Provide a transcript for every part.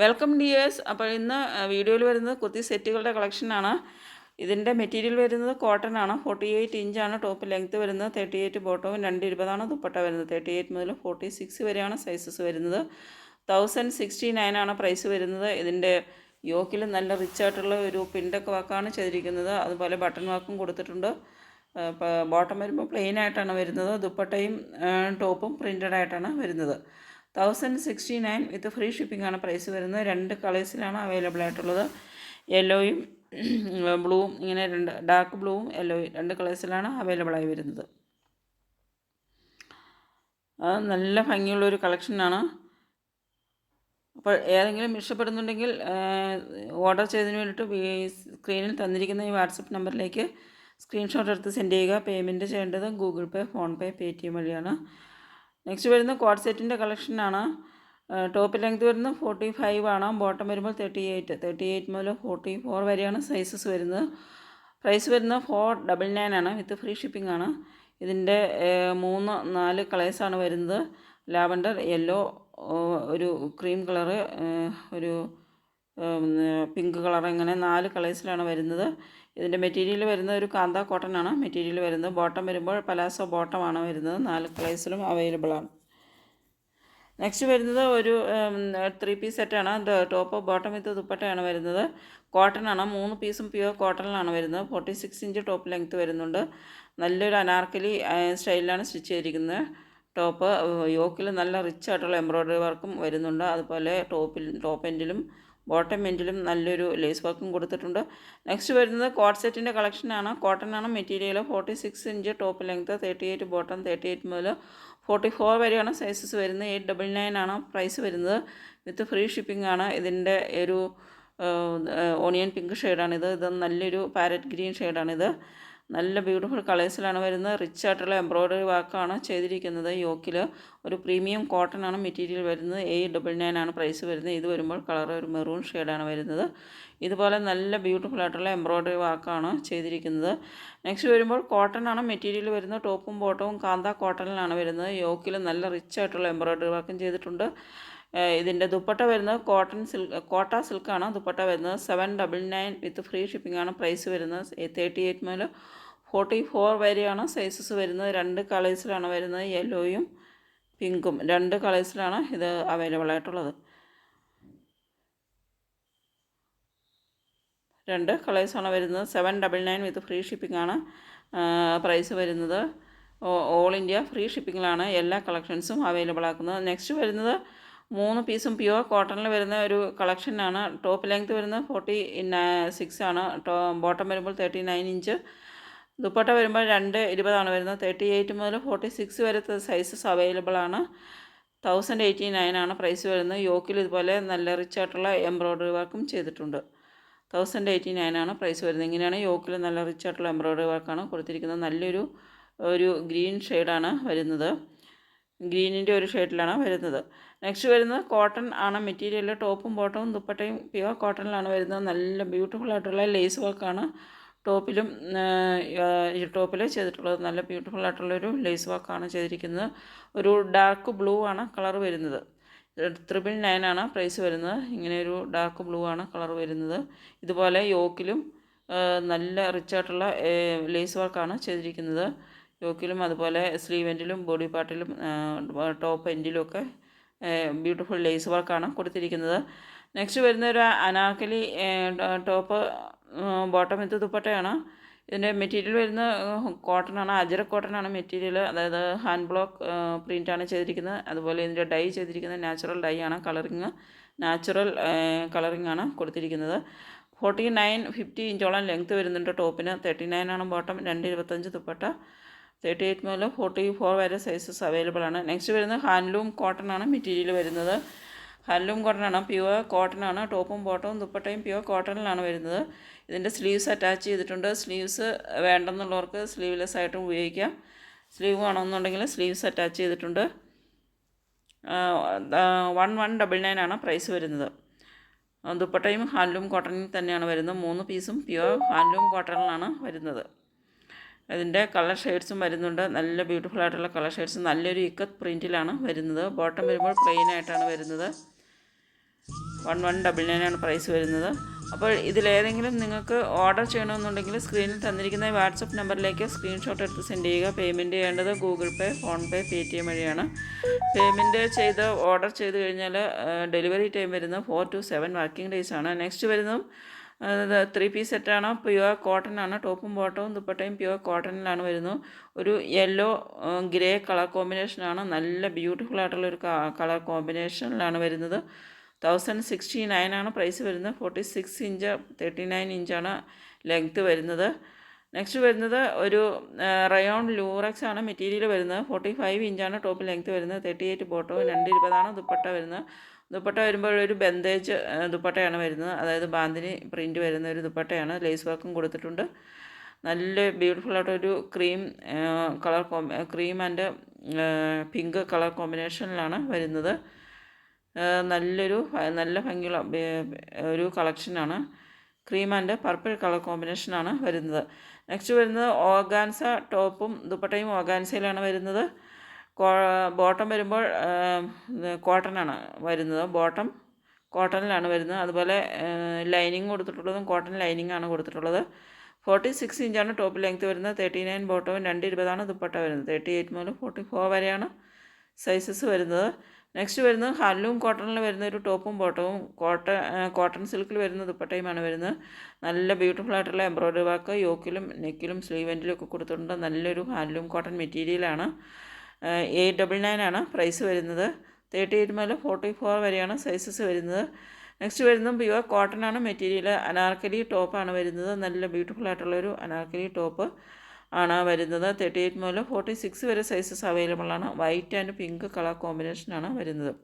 Welcome dears അപ്പോൾ ഇന്ന് വീഡിയോയിൽ വരുന്നത് കുർത്തി സെറ്റുകളുടെ കളക്ഷനാണ് ഇതിന്റെ മെറ്റീരിയൽ വരുന്നത് കോട്ടൺ ആണ്. ഫോർട്ടി എയ്റ്റ് ഇഞ്ചാണ് ടോപ്പ് ലെങ്ത്ത് വരുന്നത് തേർട്ടി എയ്റ്റ് ബോട്ടവും രണ്ട് ഇരുപതാണ്. ദുപ്പട്ട വരുന്നത് തേർട്ടി എയ്റ്റ് മുതൽ ഫോർട്ടി സിക്സ് വരെയാണ് സൈസസ് വരുന്നത്. തൗസൻഡ് സിക്സ്റ്റി നയൻ ആണ് പ്രൈസ് വരുന്നത്. ഇതിന്റെ യോക്കിൽ നല്ല റിച്ച് ആയിട്ടുള്ള ഒരു പിൻഡൊക്കെ വാക്കാണ് ചെയ്തിരിക്കുന്നത്. അതുപോലെ ബട്ടൺ വർക്കും കൊടുത്തിട്ടുണ്ട്. ബോട്ടം വരുമ്പോൾ പ്ലെയിൻ ആയിട്ടാണ് വരുന്നത്. ദുപ്പട്ടയും ടോപ്പും പ്രിന്റഡ് ആയിട്ടാണ് വരുന്നത്. Thousand sixty nine with free shipping ആണ് പ്രൈസ് വരുന്നത്. രണ്ട് കളേഴ്സിലാണ് അവൈലബിൾ ആയിട്ടുള്ളത്. യെല്ലോയും ബ്ലൂവും ഇങ്ങനെ രണ്ട് ഡാർക്ക് ബ്ലൂവും യെല്ലോയും രണ്ട് കളേഴ്സിലാണ് അവൈലബിൾ ആയി വരുന്നത്. അത് നല്ല ഭംഗിയുള്ളൊരു കളക്ഷനാണ്. അപ്പോൾ ഏതെങ്കിലും ഇഷ്ടപ്പെടുന്നുണ്ടെങ്കിൽ ഓർഡർ ചെയ്തതിന് വേണ്ടിയിട്ട് സ്ക്രീനിൽ തന്നിരിക്കുന്ന ഈ വാട്സപ്പ് നമ്പറിലേക്ക് സ്ക്രീൻഷോട്ട് എടുത്ത് സെൻഡ് ചെയ്യുക. പേയ്മെന്റ് ചെയ്യേണ്ടത് Google Pay PhonePe pay T M വഴിയാണ്. നെക്സ്റ്റ് വരുന്ന കോഡ് സെറ്റിന്റെ കളക്ഷനാണ്. ടോപ്പ് ലെങ്ത് വരുന്നത് ഫോർട്ടി ഫൈവ് ആണ്. ബോട്ടം വരുമ്പോൾ തേർട്ടി എയ്റ്റ്. തേർട്ടി എയ്റ്റ് മുതൽ ഫോർട്ടി ഫോർ വരെയാണ് സൈസസ് വരുന്നത്. പ്രൈസ് വരുന്നത് ഫോർ ഡബിൾ നയൻ ആണ്. വിത്ത് ഫ്രീ ഷിപ്പിംഗ് ആണ്. ഇതിന്റെ മൂന്ന് നാല് കളേഴ്സാണ് വരുന്നത്. ലാവൻഡർ യെല്ലോ ഒരു ക്രീം കളറ് ഒരു പിങ്ക് കളർ ഇങ്ങനെ നാല് കളേഴ്സിലാണ് വരുന്നത്. ഇതിന്റെ മെറ്റീരിയൽ വരുന്നത് ഒരു കാന്ത കോട്ടൺ ആണ് മെറ്റീരിയൽ വരുന്നത് ബോട്ടം വരുമ്പോൾ പലാസോ ബോട്ടമാണ് വരുന്നത്. നാല് കളേഴ്സിലും അവൈലബിൾ ആണ്. നെക്സ്റ്റ് വരുന്നത് ഒരു ത്രീ പീസ് സെറ്റാണ് ടോപ്പ് ബോട്ടം വിത്ത് ദുപ്പട്ടയാണ് വരുന്നത്. കോട്ടൺ ആണ്. മൂന്ന് പീസും പ്യുവർ കോട്ടണിലാണ് വരുന്നത്. Forty six inch top length വരുന്നുണ്ട്. നല്ലൊരു അനാർക്കലി സ്റ്റൈലിലാണ് സ്റ്റിച്ച് ചെയ്തിരിക്കുന്നത്. ടോപ്പ് യോക്കിൽ നല്ല റിച്ച് ആയിട്ടുള്ള എംബ്രോയ്ഡറി വർക്കും വരുന്നുണ്ട്. അതുപോലെ ടോപ്പിൽ ടോപ്പ് എൻഡിലും ബോട്ടം എൻഡിലും നല്ലൊരു ലേസ് വർക്കും കൊടുത്തിട്ടുണ്ട്. നെക്സ്റ്റ് വരുന്നത് കോട്ട് സെറ്റിന്റെ കളക്ഷനാണ് കോട്ടൺ ആണ്. Material forty six inch top length thirty eight bottom thirty eight മുതൽ ഫോർട്ടി ഫോർ വരെയാണ് സൈസസ് വരുന്നത്. എയ്റ്റ് ഡബിൾ നയൻ ആണ് പ്രൈസ് വരുന്നത്. വിത്ത് ഫ്രീ ഷിപ്പിംഗ് ആണ്. ഇതിന്റെ ഒരു ഓണിയൻ പിങ്ക് ഷെയ്ഡാണിത് ഇത് നല്ലൊരു പാരറ്റ് ഗ്രീൻ ഷെയ്ഡാണിത് നല്ല ബ്യൂട്ടിഫുൾ കളേഴ്സിലാണ് വരുന്നത്. റിച്ച് ആയിട്ടുള്ള എംബ്രോയ്ഡറി വർക്കാണ് ചെയ്തിരിക്കുന്നത്. യോക്കിൽ ഒരു പ്രീമിയം കോട്ടൺ ആണ് മെറ്റീരിയൽ വരുന്നത്. എ ഡബിൾ നയൻ ആണ് പ്രൈസ് വരുന്നത്. ഇത് വരുമ്പോൾ കളർ ഒരു മെറൂൺ ഷെയ്ഡാണ് വരുന്നത്. ഇതുപോലെ നല്ല ബ്യൂട്ടിഫുൾ ആയിട്ടുള്ള എംബ്രോയ്ഡറി വർക്കാണ് ചെയ്തിരിക്കുന്നത്. നെക്സ്റ്റ് വരുമ്പോൾ കോട്ടൺ ആണ് മെറ്റീരിയൽ വരുന്നത്. ടോപ്പും ബോട്ടവും കാന്ത കോട്ടണിലാണ് വരുന്നത്. യോക്കിൽ നല്ല റിച്ച് ആയിട്ടുള്ള എംബ്രോയ്ഡറി വർക്കും ചെയ്തിട്ടുണ്ട്. ഇതിന്റെ ദുപ്പട്ട വരുന്നത് കോട്ടൺ സിൽക്ക് കോട്ട സിൽക്കാണ് ദുപ്പട്ട വരുന്നത് seven double nine with free shipping ആണ് പ്രൈസ് വരുന്നത്. തേർട്ടി എയ്റ്റ് മുതൽ ഫോർട്ടി ഫോർ വരെയാണ് സൈസസ് വരുന്നത്. രണ്ട് കളേഴ്സിലാണ് വരുന്നത് യെല്ലോയും പിങ്കും. രണ്ട് കളേഴ്സിലാണ് ഇത് അവൈലബിൾ ആയിട്ടുള്ളത്. രണ്ട് കളേഴ്സാണ് വരുന്നത്. Seven double nine with free shipping ആണ് പ്രൈസ് വരുന്നത്. ഓൾ ഇന്ത്യ ഫ്രീ ഷിപ്പിങ്ങിലാണ് എല്ലാ കളക്ഷൻസും അവൈലബിൾ ആക്കുന്നത്. നെക്സ്റ്റ് വരുന്നത് മൂന്ന് പീസും പ്യുവർ കോട്ടണിൽ വരുന്ന ഒരു കളക്ഷനാണ് ടോപ്പ് ലെങ്ത് വരുന്നത് ഫോർട്ടി സിക്സ് ആണ് ബോട്ടം വരുമ്പോൾ തേർട്ടി നയൻ ഇഞ്ച് ദുപ്പട്ട വരുമ്പോൾ രണ്ട് ഇരുപതാണ് വരുന്നത്. തേർട്ടി എയ്റ്റ് മുതൽ ഫോർട്ടി സിക്സ് വരെ സൈസസ് അവൈലബിൾ ആണ്. തൗസൻഡ് എയ്റ്റി നയൻ ആണ് പ്രൈസ് വരുന്നത്. യോക്കിൽ ഇതുപോലെ നല്ല റിച്ച് ആയിട്ടുള്ള എംബ്രോയ്ഡറി വർക്കും ചെയ്തിട്ടുണ്ട്. തൗസൻഡ് എയ്റ്റി നയൻ ആണ് പ്രൈസ് വരുന്നത്. ഇങ്ങനെയാണ് യോക്കിൽ നല്ല റിച്ച് ആയിട്ടുള്ള എംബ്രോയ്ഡറി വർക്കാണ് കൊടുത്തിരിക്കുന്നത്. നല്ലൊരു ഒരു ഗ്രീൻ ഷെയ്ഡാണ് വരുന്നത്. ഗ്രീനിന്റെ ഒരു ഷെയ്ഡിലാണ് വരുന്നത്. നെക്സ്റ്റ് വരുന്നത് കോട്ടൺ ആണ്. മെറ്റീരിയൽ ടോപ്പും ബോട്ടവും ദുപ്പട്ടയും പ്യുവർ കോട്ടണിലാണ് വരുന്നത്. നല്ല ബ്യൂട്ടിഫുൾ ആയിട്ടുള്ള ലേസ് വർക്കാണ് ടോപ്പിലും ടോപ്പിൽ ചെയ്തിട്ടുള്ളത് നല്ല ബ്യൂട്ടിഫുൾ ആയിട്ടുള്ളൊരു ലേസ് വർക്കാണ് ചെയ്തിരിക്കുന്നത്. ഒരു ഡാർക്ക് ബ്ലൂ ആണ് കളർ വരുന്നത്. ത്രിപിൾ നയൻ ആണ് പ്രൈസ് വരുന്നത്. ഇങ്ങനെ ഒരു ഡാർക്ക് ബ്ലൂ ആണ് കളർ വരുന്നത്. ഇതുപോലെ യോക്കിലും നല്ല റിച്ച് ആയിട്ടുള്ള ലേസ് വർക്കാണ് ചെയ്തിരിക്കുന്നത്. യോക്കിലും അതുപോലെ സ്ലീവ് എൻഡിലും ബോഡി പാർട്ടിലും ടോപ്പ് എൻഡിലും ഒക്കെ ബ്യൂട്ടിഫുൾ ലേസ് വർക്കാണ് കൊടുത്തിരിക്കുന്നത്. നെക്സ്റ്റ് വരുന്ന ഒരു അനാർക്കലി ടോപ്പ് ബോട്ടം വിത്ത് ദുപ്പട്ടയാണ്. ഇതിന്റെ മെറ്റീരിയൽ വരുന്ന അജര കോട്ടൺ ആണ് മെറ്റീരിയൽ. അതായത് ഹാൻഡ് ബ്ലോക്ക് പ്രിന്റാണ് ചെയ്തിരിക്കുന്നത്. അതുപോലെ ഇതിന്റെ ഡൈ ചെയ്തിരിക്കുന്നത് നാച്ചുറൽ ഡൈ ആണ്. കളറിങ് നാച്ചുറൽ കളറിങ് ആണ് കൊടുത്തിരിക്കുന്നത്. ഫോർട്ടി നയൻ ഫിഫ്റ്റി ഇഞ്ചോളം ലെങ്ത്ത് വരുന്നുണ്ട് ടോപ്പിന്. തേർട്ടി നയൻ ആണ് ബോട്ടം രണ്ട് ഇരുപത്തഞ്ച് ദുപ്പട്ട. തേർട്ടി എയ്റ്റ് മുതൽ ഫോർട്ടി ഫോർ വരെ സൈസസ് അവൈലബിൾ ആണ്. നെക്സ്റ്റ് വരുന്നത് ഹാൻഡ്ലൂം കോട്ടൺ ആണ് മെറ്റീരിയൽ വരുന്നത്. ഹാൻഡ്ലൂം കോട്ടനാണ് പ്യുവർ കോട്ടനാണ് ടോപ്പും ബോട്ടവും ദുപ്പട്ടയും പ്യുവർ കോട്ടണിലാണ് വരുന്നത്. ഇതിന്റെ സ്ലീവ്സ് അറ്റാച്ച് ചെയ്തിട്ടുണ്ട്. സ്ലീവ്സ് വേണ്ടെന്നുള്ളവർക്ക് സ്ലീവ്ലെസ് ആയിട്ടും ഉപയോഗിക്കാം. സ്ലീവ് വേണമെന്നുണ്ടെങ്കിൽ സ്ലീവ്സ് അറ്റാച്ച് ചെയ്തിട്ടുണ്ട്. വൺ വൺ ഡബിൾ നയൻ ആണ് പ്രൈസ് വരുന്നത്. ദുപ്പട്ടയും ഹാൻഡ്ലൂം കോട്ടണിൽ തന്നെയാണ് വരുന്നത്. മൂന്ന് പീസും പ്യുവർ ഹാൻഡ്ലൂം കോട്ടണിലാണ് വരുന്നത്. അതിന്റെ കളർ ഷെയ്ഡ്സും വരുന്നുണ്ട്. നല്ല ബ്യൂട്ടിഫുൾ ആയിട്ടുള്ള കളർ ഷെയ്ഡ്സ് നല്ലൊരു ഇക്കത്ത് പ്രിന്റിലാണ് വരുന്നത്. ബോട്ടം വരുമ്പോൾ പ്ലെയിൻ ആയിട്ടാണ് വരുന്നത്. വൺ വൺ ഡബിൾ നയനാണ് പ്രൈസ് വരുന്നത്. അപ്പോൾ ഇതിലേതെങ്കിലും നിങ്ങൾക്ക് ഓർഡർ ചെയ്യണമെന്നുണ്ടെങ്കിൽ സ്ക്രീനിൽ തന്നിരിക്കുന്ന വാട്സപ്പ് നമ്പറിലേക്ക് സ്ക്രീൻഷോട്ട് എടുത്ത് സെൻഡ് ചെയ്യുക. പേയ്മെന്റ് ചെയ്യേണ്ടത് Google Pay PhonePe pay T M വഴിയാണ്. പേയ്മെന്റ് ചെയ്ത് ഓർഡർ ചെയ്ത് കഴിഞ്ഞാൽ ഡെലിവറി ടൈം വരുന്നത് four to seven working days ആണ്. നെക്സ്റ്റ് വരുന്നതും ത്രീ പീസ് സെറ്റാണ് പ്യുവർ കോട്ടൺ ആണ്. ടോപ്പും ബോട്ടവും ദുപ്പട്ടയും പ്യുവർ കോട്ടണിലാണ് വരുന്നത് ഒരു യെല്ലോ ഗ്രേ കളർ കോമ്പിനേഷനാണ് നല്ല ബ്യൂട്ടിഫുൾ ആയിട്ടുള്ള ഒരു കളർ കോമ്പിനേഷനിലാണ് വരുന്നത്. തൗസൻഡ് സിക്സ്റ്റി നയൻ ആണ് പ്രൈസ് വരുന്നത്. Forty six inch thirty nine ഇഞ്ചാണ് ലെങ്ത്ത് വരുന്നത്. നെക്സ്റ്റ് വരുന്നത് ഒരു റയോൺ ലൂറക്സ് ആണ് മെറ്റീരിയൽ വരുന്നത്. ഫോർട്ടി ഫൈവ് ഇഞ്ചാണ് ടോപ്പ് ലെങ്ത്ത് വരുന്നത്. തേർട്ടി എയ്റ്റ് ബോട്ടവും രണ്ട് ഇരുപതാണ് ദുപ്പട്ട വരുന്നത്. ദുപ്പട്ട വരുമ്പോൾ ഒരു ബന്ദേജ് ദുപ്പട്ടയാണ് വരുന്നത്. അതായത് ബാന്തിനി പ്രിന്റ് വരുന്ന ഒരു ദുപ്പട്ടയാണ്. ലേസ് വർക്കും കൊടുത്തിട്ടുണ്ട്. നല്ല ബ്യൂട്ടിഫുൾ ആയിട്ടൊരു ക്രീം കളർ കോം ക്രീം ആൻഡ് പിങ്ക് കളർ കോമ്പിനേഷനിലാണ് വരുന്നത്. നല്ലൊരു നല്ല ഭംഗിയുള്ള ഒരു കളക്ഷനാണ്. ക്രീം ആൻഡ് പർപ്പിൾ കളർ കോമ്പിനേഷനാണ് വരുന്നത്. നെക്സ്റ്റ് വരുന്നത് ഓർഗാൻസ ടോപ്പും ദുപ്പട്ടയും ഓർഗാൻസയിലാണ് വരുന്നത്. ബോട്ടം വരുമ്പോൾ കോട്ടനാണ് വരുന്നത്. ബോട്ടം കോട്ടണിലാണ് വരുന്നത്. അതുപോലെ ലൈനിങ് കൊടുത്തിട്ടുള്ളതും കോട്ടൺ ലൈനിങ് ആണ് കൊടുത്തിട്ടുള്ളത്. ഫോർട്ടി സിക്സ് ഇഞ്ചാണ് ടോപ്പ് ലെങ്ത് വരുന്നത്. തേർട്ടി നയൻ ബോട്ടവും രണ്ട് ഇരുപതാണ് ദുപ്പട്ട വരുന്നത്. തേർട്ടി എയ്റ്റ് മുതൽ ഫോർട്ടി ഫോർ വരെയാണ് സൈസസ് വരുന്നത്. നെക്സ്റ്റ് വരുന്നത് ഹല്ലും കോട്ടണിൽ വരുന്ന ഒരു ടോപ്പും ബോട്ടവും കോട്ടൺ കോട്ടൺ സിൽക്കിൽ വരുന്ന ദുപ്പട്ടയുമാണ് വരുന്നത്. നല്ല ബ്യൂട്ടിഫുൾ ആയിട്ടുള്ള എംബ്രോയ്ഡറി വർക്ക് യോക്കിലും നെക്കിലും സ്ലീവ് എൻഡിലും ഒക്കെ കൊടുത്തിട്ടുണ്ട്. നല്ലൊരു ഹല്ലും കോട്ടൺ മെറ്റീരിയലാണ് എയ്റ്റ് ഡബിൾ നയൻ ആണ് പ്രൈസ് വരുന്നത്. തേർട്ടി എയ്റ്റ് മുതൽ ഫോർട്ടി ഫോർ വരെയാണ് സൈസസ് വരുന്നത്. നെക്സ്റ്റ് വരുന്നത് പ്യുവർ കോട്ടൺ ആണ്. മെറ്റീരിയൽ അനാർക്കലി ടോപ്പാണ് വരുന്നത്. നല്ല ബ്യൂട്ടിഫുൾ ആയിട്ടുള്ളൊരു അനാർക്കലി ടോപ്പ് ആണ് വരുന്നത്. തേർട്ടി എയ്റ്റ് മുതൽ ഫോർട്ടി സിക്സ് വരെ സൈസസ് അവൈലബിൾ ആണ്. വൈറ്റ് ആൻഡ് പിങ്ക് കളർ കോമ്പിനേഷനാണ് വരുന്നത്.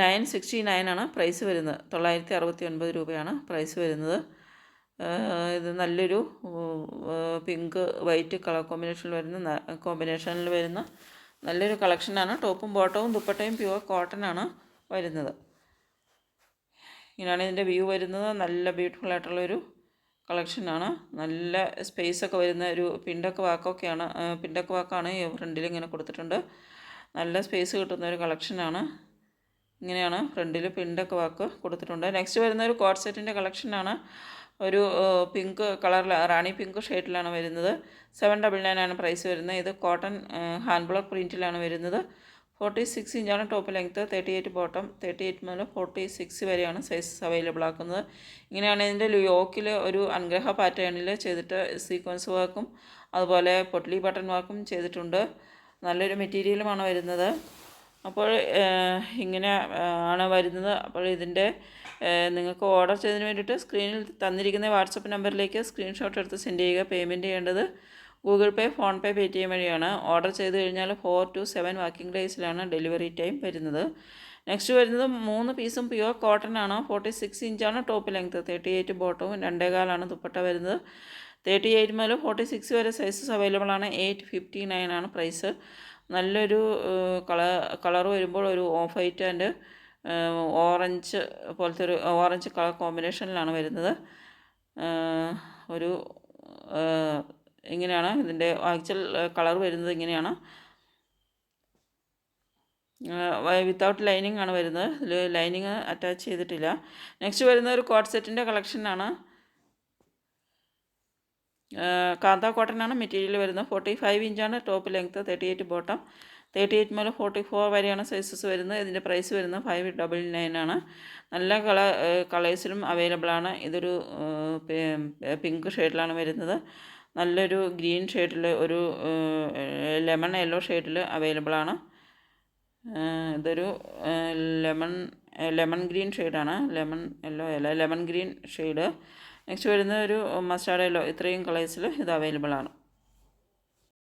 നയൻ സിക്സ്റ്റി നയൻ ആണ് പ്രൈസ് വരുന്നത്. തൊള്ളായിരത്തി അറുപത്തി ഒൻപത് രൂപയാണ് പ്രൈസ് വരുന്നത്. ഇത് നല്ലൊരു പിങ്ക് വൈറ്റ് കളർ കോമ്പിനേഷനിൽ വരുന്ന കോമ്പിനേഷനിൽ വരുന്ന നല്ലൊരു കളക്ഷനാണ് ടോപ്പും ബോട്ടവും ദുപ്പട്ടയും പ്യുവർ കോട്ടൺ ആണ് വരുന്നത്. ഇങ്ങനെയാണ് ഇതിന്റെ വ്യൂ വരുന്നത്. നല്ല ബ്യൂട്ടിഫുൾ ആയിട്ടുള്ളൊരു കളക്ഷനാണ് നല്ല സ്പേസൊക്കെ വരുന്ന ഒരു പിണ്ടക്ക് വാക്കൊക്കെയാണ് പിണ്ടക്ക് വാക്കാണ് ഈ ഫ്രണ്ടിൽ ഇങ്ങനെ കൊടുത്തിട്ടുണ്ട്. നല്ല സ്പേസ് കിട്ടുന്ന ഒരു കളക്ഷനാണ് ഇങ്ങനെയാണ് ഫ്രണ്ടിൽ പിണ്ടൊക്കെ വാക്ക് കൊടുത്തിട്ടുണ്ട്. നെക്സ്റ്റ് വരുന്ന ഒരു കോട്ട് സെറ്റിന്റെ കളക്ഷനാണ് ഒരു പിങ്ക് കളറിൽ റാണി പിങ്ക് ഷെയ്ഡിലാണ് വരുന്നത്. സെവൻ ഡബിൾ നയൻ ആണ് പ്രൈസ് വരുന്നത്. ഇത് കോട്ടൺ ഹാൻഡ് ബ്ലോക്ക് പ്രിന്റിലാണ് വരുന്നത്. ഫോർട്ടി സിക്സ് ഇഞ്ചാണ് top length thirty eight bottom thirty eight മുതൽ ഫോർട്ടി സിക്സ് വരെയാണ് സൈസസ് അവൈലബിൾ ആക്കുന്നത്. ഇങ്ങനെയാണ് ഇതിന്റെ ലുയോക്കിൽ ഒരു അനുഗ്രഹ പാറ്റേണിൽ ചെയ്തിട്ട് സീക്വൻസ് വർക്കും അതുപോലെ പൊട്ട്ലി ബട്ടൺ വർക്കും ചെയ്തിട്ടുണ്ട്. നല്ലൊരു മെറ്റീരിയലുമാണ് വരുന്നത്. അപ്പോൾ ഇങ്ങനെ ആണ് വരുന്നത്. അപ്പോൾ ഇതിന്റെ നിങ്ങൾക്ക് ഓർഡർ ചെയ്തതിന് വേണ്ടിയിട്ട് സ്ക്രീനിൽ തന്നിരിക്കുന്ന വാട്സപ്പ് നമ്പറിലേക്ക് സ്ക്രീൻഷോട്ട് എടുത്ത് സെൻഡ് ചെയ്യുക പേയ്മെന്റ് ചെയ്യേണ്ടത് Google Pay PhonePe pay T M വഴിയാണ് ഓർഡർ ചെയ്ത് കഴിഞ്ഞാൽ ഫോർ ടു സെവൻ വർക്കിംഗ് ഡേയ്സിലാണ് ഡെലിവറി ടൈം വരുന്നത്. നെക്സ്റ്റ് വരുന്നത് മൂന്ന് പീസും പ്യുവർ കോട്ടൺ ആണ്. ഫോർട്ടി സിക്സ് ഇഞ്ചാണ് ടോപ്പ് ലെങ്ത് തേർട്ടി എയ്റ്റ് ബോട്ടവും രണ്ടേകാലാണ് ദുപ്പട്ട വരുന്നത്. തേർട്ടി എയ്റ്റ് മുതൽ ഫോർട്ടി സിക്സ് വരെ സൈസസ് അവൈലബിൾ ആണ്. എയ്റ്റ് ഫിഫ്റ്റി നയൻ ആണ് പ്രൈസ് നല്ലൊരു കളർ കളർ വരുമ്പോൾ ഒരു ഓഫ് വൈറ്റ് ആൻഡ് ഓറഞ്ച് പോലത്തെ ഒരു ഓറഞ്ച് കളർ കോമ്പിനേഷനിലാണ് വരുന്നത്. ഒരു ഇങ്ങനെയാണ് ഇതിന്റെ ആക്ച്വൽ കളർ വരുന്നത് ഇങ്ങനെയാണ്. വിത്തൗട്ട് ലൈനിങ് ആണ് വരുന്നത്. ഇതിൽ ലൈനിങ് അറ്റാച്ച് ചെയ്തിട്ടില്ല. നെക്സ്റ്റ് വരുന്ന ഒരു കോട്ട് സെറ്റിന്റെ കളക്ഷനാണ് കാന്ത കോട്ടൺ ആണ് മെറ്റീരിയൽ വരുന്നത്. ഫോർട്ടി ഫൈവ് ഇഞ്ചാണ് top length thirty eight bottom thirty eight മുതൽ ഫോർട്ടി ഫോർ വരെയാണ് സൈസസ് വരുന്നത്. ഇതിന്റെ പ്രൈസ് വരുന്നത് ഫൈവ് ഡബിൾ നയൻ ആണ്. നല്ല കളർ കളേഴ്സിലും അവൈലബിൾ ആണ്. ഇതൊരു പിങ്ക് ഷെയ്ഡിലാണ് വരുന്നത്. നല്ലൊരു ഗ്രീൻ ഷെയ്ഡിൽ ഒരു ലെമൺ യെല്ലോ ഷെയ്ഡിൽ അവൈലബിൾ ആണ്. ഇതൊരു ലെമൺ ലെമൺ ഗ്രീൻ ഷെയ്ഡാണ് ലെമൺ യെല്ലോ അല്ല ലെമൺ ഗ്രീൻ ഷെയ്ഡ് നെക്സ്റ്റ് വരുന്ന ഒരു മസ്റ്റാർഡ് യെല്ലോ ഇത്രയും കളേഴ്സിൽ ഇത് അവൈലബിൾ ആണ്.